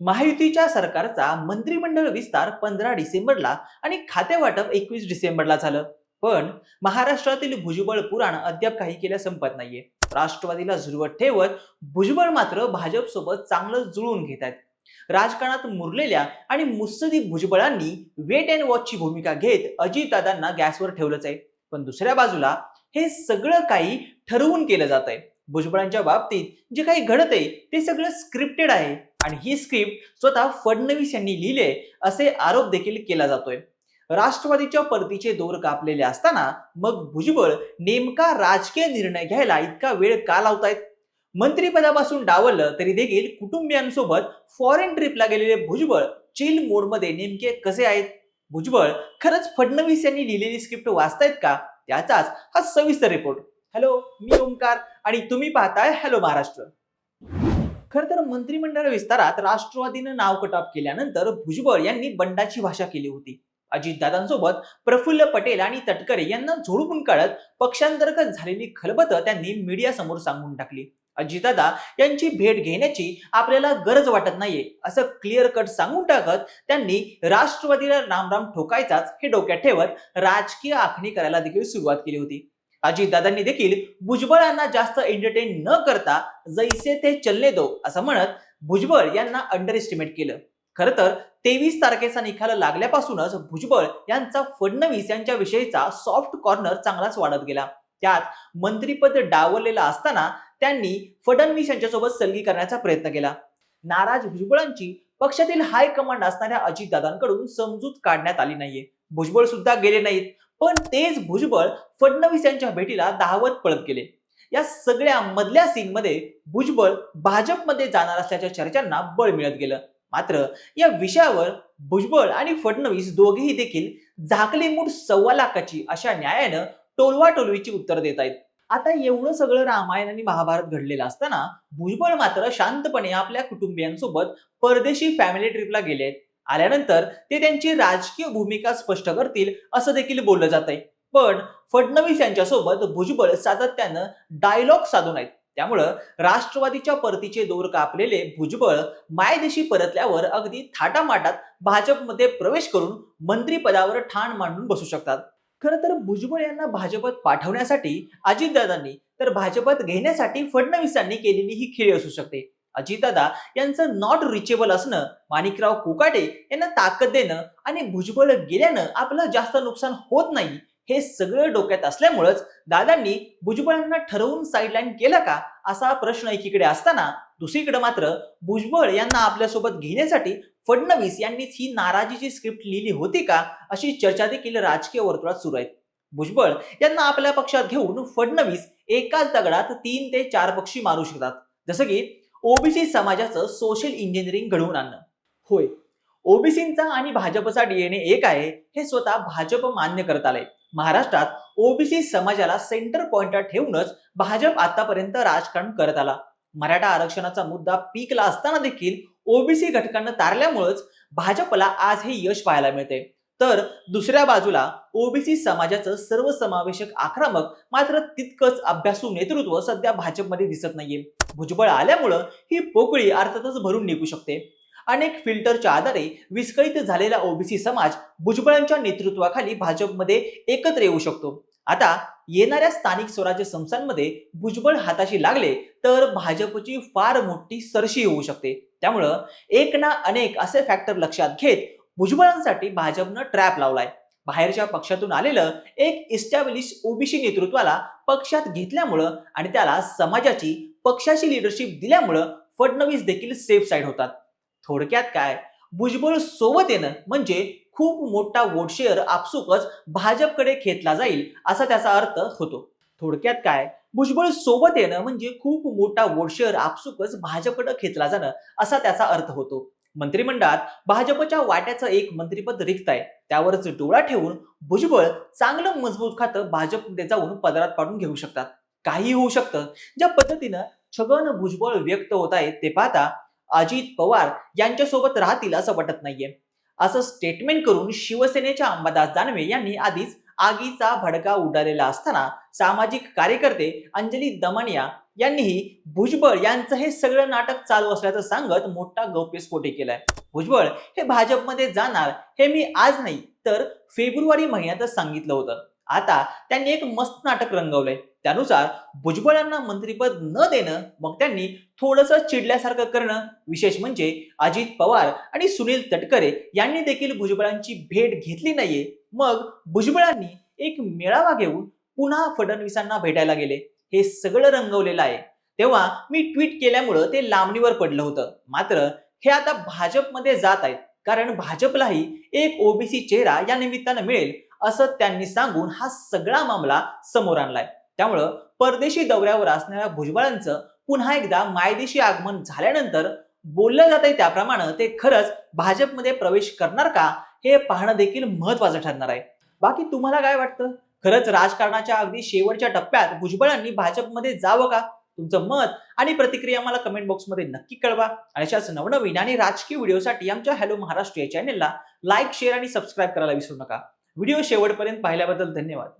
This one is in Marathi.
महायुतीच्या सरकारचा मंत्रिमंडळ विस्तार पंधरा डिसेंबरला आणि खाते वाटप एकवीस डिसेंबरला झालं. पण महाराष्ट्रातील भुजबळ पुराण अद्याप काही केल्या संपत नाहीये. राष्ट्रवादीला झुरवत ठेवत भुजबळ मात्र भाजपसोबत चांगलं जुळवून घेत आहेत. राजकारणात मुरलेल्या आणि मुत्सदी भुजबळांनी वेट अँड वॉचची भूमिका घेत अजितदादांना गॅसवर ठेवलंच आहे. पण दुसऱ्या बाजूला हे सगळं काही ठरवून केलं जात आहे भुजबळांच्या बाबतीत जे काही घडत आहे ते सगळं स्क्रिप्टेड आहे. आणि ही स्क्रिप्ट स्वतः फडणवीस यांनी लिहिले असे आरोप देखील केला जातोय. राष्ट्रवादीच्या परतीचे दोर कापलेले असताना मग भुजबळ नेमका राजकीय निर्णय घ्यायला इतका वेळ का लावतायत? मंत्रीपदापासून डावललं तरी देखील कुटुंबियांसोबत फॉरेन ट्रिपला गेलेले भुजबळ चिल मोडमध्ये नेमके कसे आहेत? भुजबळ खरंच फडणवीस यांनी लिहिलेली स्क्रिप्ट वाचतायत का? त्याचाच हा सविस्तर रिपोर्ट हॅलो मी ओमकार आणि तुम्ही पाहताय हॅलो महाराष्ट्र. खर तर मंत्रिमंडळ विस्तारात राष्ट्रवादीनं नाव कटाप केल्यानंतर भुजबळ यांनी बंडाची भाषा केली होती. अजितदादांसोबत प्रफुल्ल पटेल आणि तटकरे यांना झोडपून काढत पक्षांतर्गत झालेली खलबत त्यांनी मीडिया समोर सांगून टाकली. अजितदादा यांची भेट घेण्याची आपल्याला गरज वाटत नाहीये असं क्लिअर कट सांगून टाकत त्यांनी राष्ट्रवादीला रामराम ठोकायचाच हे डोक्यात ठेवत राजकीय आखणी करायला देखील सुरुवात केली होती. अजितदादांनी देखील भुजबळांना जास्त एंटरटेन न करता जैसे ते चलने दो असं म्हणत भुजबळ यांना अंडर एस्टिमेट केलं. खरं तर तेवीस तारखेचा निकाल लागल्यापासूनच भुजबळ यांचा फडणवीस यांच्या विषयीचा सॉफ्ट कॉर्नर चांगलाच वाढत गेला. त्यात मंत्रीपद डावललेलं असताना त्यांनी फडणवीस यांच्यासोबत सलगी करण्याचा प्रयत्न केला. नाराज भुजबळांची पक्षातील हायकमांड असणाऱ्या अजितदादांकडून समजूत काढण्यात आली नाहीये. भुजबळ सुद्धा गेले नाहीत. पण तेच भुजबळ फडणवीस यांच्या भेटीला दहावत पळत गेले. या सगळ्या मधल्या सीन मध्ये भुजबळ भाजपमध्ये जाणार असल्याच्या चर्चांना बळ मिळत गेलं. मात्र या विषयावर भुजबळ आणि फडणवीस दोघेही देखील झाकली मूठ सव्वा लाखाची अशा न्यायानं टोलवाटोलवीची उत्तर देत आहेत. आता एवढं सगळं रामायण आणि महाभारत घडलेलं असताना भुजबळ मात्र शांतपणे आपल्या कुटुंबियांसोबत परदेशी फॅमिली ट्रिपला गेले आहेत. आल्यानंतर ते त्यांची राजकीय भूमिका स्पष्ट करतील असं देखील बोललं जात आहे पण फडणवीस यांच्यासोबत भुजबळ सातत्यानं डायलॉग साधून आहेत त्यामुळं राष्ट्रवादीच्या परतीचे दोर कापलेले भुजबळ मायदेशी परतल्यावर अगदी थाटामाटात भाजपमध्ये प्रवेश करून मंत्रीपदावर ठाण मांडून बसू शकतात. खरं तर भुजबळ यांना भाजपात पाठवण्यासाठी अजितदादांनी तर भाजपात घेण्यासाठी फडणवीसांनी केलेली ही खेळी असू शकते. अजितदादा यांचं नॉट रिचेबल असणं माणिकराव कोकाटे यांना ताकद देणं आणि भुजबळ गेल्यानं आपलं जास्त नुकसान होत नाही हे सगळं डोक्यात असल्यामुळंच दादांनी भुजबळांना ठरवून साईडलाईन केलं का? असा प्रश्न एकीकडे असताना दुसरीकडे मात्र भुजबळ यांना आपल्यासोबत घेण्यासाठी फडणवीस यांनीच ही नाराजीची स्क्रिप्ट लिहिली होती का? अशी चर्चा देखील राजकीय वर्तुळात सुरू आहे भुजबळ यांना आपल्या पक्षात घेऊन फडणवीस एकाच दगडात तीन ते चार पक्षी मारू शकतात. जसं की ओबीसी समाजाचं सोशल इंजिनिअरिंग घडवून आणणं. होय. ओबीसींचा आणि भाजपचा डीएनए एक आहे हे स्वतः भाजप मान्य करत आलंय. महाराष्ट्रात ओबीसी समाजाला सेंटर पॉइंटला ठेवूनच भाजप आतापर्यंत राजकारण करत आला. मराठा आरक्षणाचा मुद्दा पीकला असताना देखील ओबीसी घटकांना तारल्यामुळेच भाजपला आज हे यश पाहायला मिळते तर दुसऱ्या बाजूला ओबीसी समाजाचं सर्वसमावेशक आक्रमक मात्र तितकंच अभ्यासू नेतृत्व सध्या भाजपमध्ये दिसत नाहीये. भुजबळ आल्यामुळं ही पोकळी अर्थातच भरून निघू शकते. अनेक फिल्टरच्या आधारे विस्कळीत झालेला ओबीसी समाज भुजबळांच्या नेतृत्वाखाली भाजपमध्ये एकत्र येऊ शकतो. आता येणाऱ्या स्थानिक स्वराज्य संस्थांमध्ये भुजबळ हाताशी लागले तर भाजपची फार मोठी सरशी होऊ शकते. त्यामुळं एक ना अनेक असे फॅक्टर लक्षात घेत भुजबळांसाठी भाजपनं ट्रॅप लावलाय. बाहेरच्या पक्षातून आलेलं एक इस्टॅब्लिश ओबीसी नेतृत्वाला पक्षात घेतल्यामुळं आणि त्याला समाजाची पक्षाची लिडरशिप दिल्यामुळं फडणवीस देखील सेफ साईड होतात. थोडक्यात काय? भुजबळ सोबत येणं म्हणजे खूप मोठा वोट शेअर आपसुकच भाजपकडे खेचला जाईल असा त्याचा अर्थ होतो. थोडक्यात काय? भुजबळ सोबत येणं म्हणजे खूप मोठा वोट शेअर आपसुकच भाजपकडे खेचला जाणं असा त्याचा अर्थ होतो. मंत्रिमंडळात भाजपच्या वाट्याचं एक मंत्रिपद रिक्त आहे. त्यावरच डोळा ठेवून भुजबळ चांगलं मजबूत खातं भाजपमध्ये जाऊन पदरात पाडून घेऊ शकतात. काही होऊ शकतं. ज्या पद्धतीनं छगन भुजबळ व्यक्त होत आहेत ते पाहता अजित पवार यांच्यासोबत राहतील असं वाटत नाहीये. असं स्टेटमेंट करून शिवसेनेच्या अंबादास दानवे यांनी आधीच आगीचा भडका उडालेला असताना सामाजिक कार्यकर्ते अंजली दमनिया यांनीही भुजबळ यांचं हे सगळं नाटक चालू असल्याचं सांगत मोठा गौप्यस्फोटी केलाय. भुजबळ हे भाजपमध्ये जाणार हे मी आज नाही तर फेब्रुवारी महिन्यातच सांगितलं होतं. आता त्यांनी एक मस्त नाटक रंगवलंय. त्यानुसार भुजबळांना मंत्रीपद न देणं मग त्यांनी थोडस चिडल्यासारखं करणं विशेष म्हणजे अजित पवार आणि सुनील तटकरे यांनी देखील भुजबळांची भेट घेतली नाहीये. मग भुजबळांनी एक मेळावा घेऊन पुन्हा फडणवीसांना भेटायला गेले. हे सगळं रंगवलेलं आहे. तेव्हा मी ट्विट केल्यामुळं ते लांबणीवर पडलं होतं. मात्र हे आता भाजपमध्ये जात आहेत. कारण भाजपलाही एक ओबीसी चेहरा या निमित्तानं मिळेल असं त्यांनी सांगून हा सगळा मामला समोर आणलाय. त्यामुळं परदेशी दौऱ्यावर असणाऱ्या भुजबळांचं पुन्हा एकदा मायदेशी आगमन झाल्यानंतर बोललं जात आहे त्याप्रमाणे ते खरंच भाजपमध्ये प्रवेश करणार का हे पाहणं देखील महत्वाचं ठरणार आहे. बाकी तुम्हाला काय वाटतं? खरंच राजकारणाच्या अगदी शेवटच्या टप्प्यात भुजबळांनी भाजपमध्ये जावं का? तुमचं मत आणि प्रतिक्रिया मला कमेंट बॉक्समध्ये नक्की कळवा. आणि अशाच नवनवीन आणि राजकीय व्हिडिओसाठी आमच्या हॅलो महाराष्ट्र या चॅनेलला लाईक शेअर आणि सबस्क्राईब करायला विसरू नका. व्हिडिओ शेवटपर्यंत पाहिल्याबद्दल धन्यवाद.